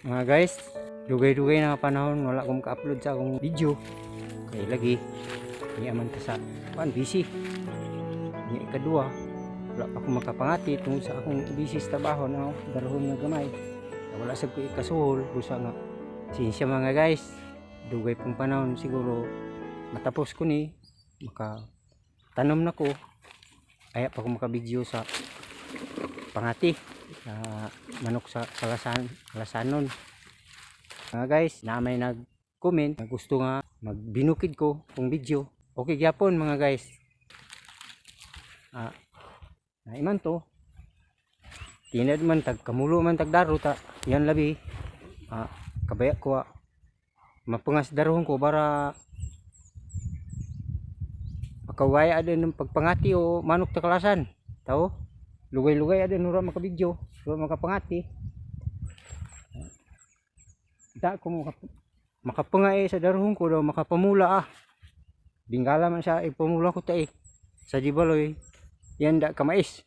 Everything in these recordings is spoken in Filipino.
Mga guys, dugay-dugay na panahon wala akong ka-upload sa akong video. Kaya lagi, hindi aman ka sa pan busy. Ni ikadua, wala pa akong makapangati tungkol sa akong busy sa trabaho na darahon nga gamay. Wala sa ko ikasuhol, busa nga. Sinsya mga guys, dugay pong panahon siguro matapos ko ni maka tanom na ko kaya pa ako makabidyo sa pangati sa manok sa kalasan kalasanon mga guys na may nag comment na gusto nga magbinukid ko kung video. Okay gyapon mga guys. Ah na iman to. Tinad man tag kamulo man tag daro ta. Yan labi. Ah kabaya ko ah, mapungas darohon ko para makawaya adin ng pagpangati o manok ta kalasan. Tao lugay-lugay adin nura makabidyo nura makapangati. Da ko makap makapangay sa darohon ko daw makapamula ah. Bingala man siya ipamula ko ta eh. Sa jibaloy yan da kamais.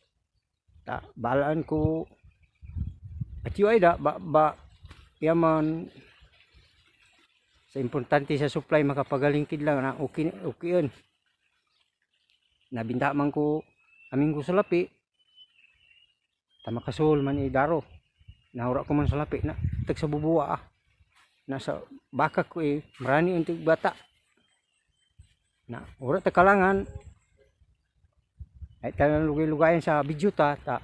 Ta balaan ko. At ay da ba, ba yaman sa importante sa supply makapagalingkid lang na okay okay yun. Nabinta man ko aming ko sa lapi tama kasul man i daro. Nahura ko man sa lapi na tag sa bubuwa ah. Nasa baka ko eh. Marani untik bata. Na ura ta kalangan. Ay talang lugay-lugayan sa video ta, ta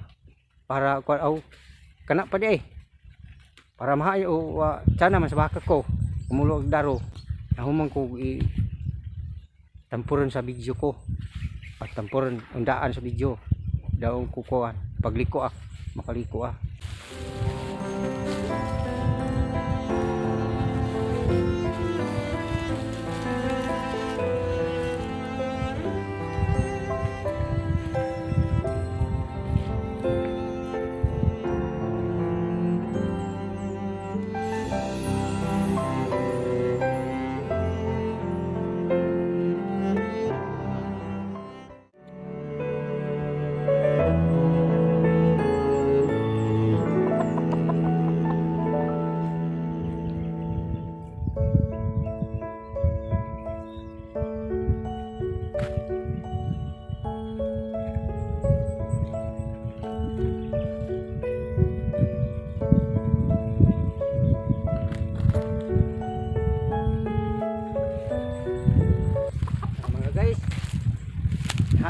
para ko aw kana pa di eh. Para maayo uh, sana man sa baka ko kumulo og daro. Nahumang ko i tampuron sa video ko. At tampuron undaan sa video. Daw kukuan pagliko ah. Makaliko ah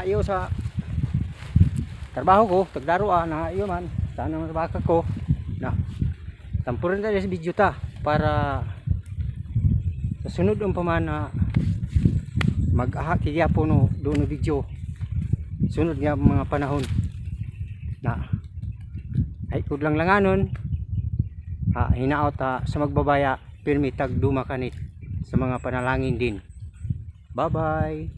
nahayo sa trabaho ko tagdaro ah nahayo man. Sana man baka ko na tampurin tayo sa video ta para sa sunod ang paman na mag-aha kaya po no doon no video. Sunod nga mga panahon. Na ay kudlang langanon. Ha, hinaot ha, sa magbabaya pirmi tag dumakanit sa mga panalangin din. Bye bye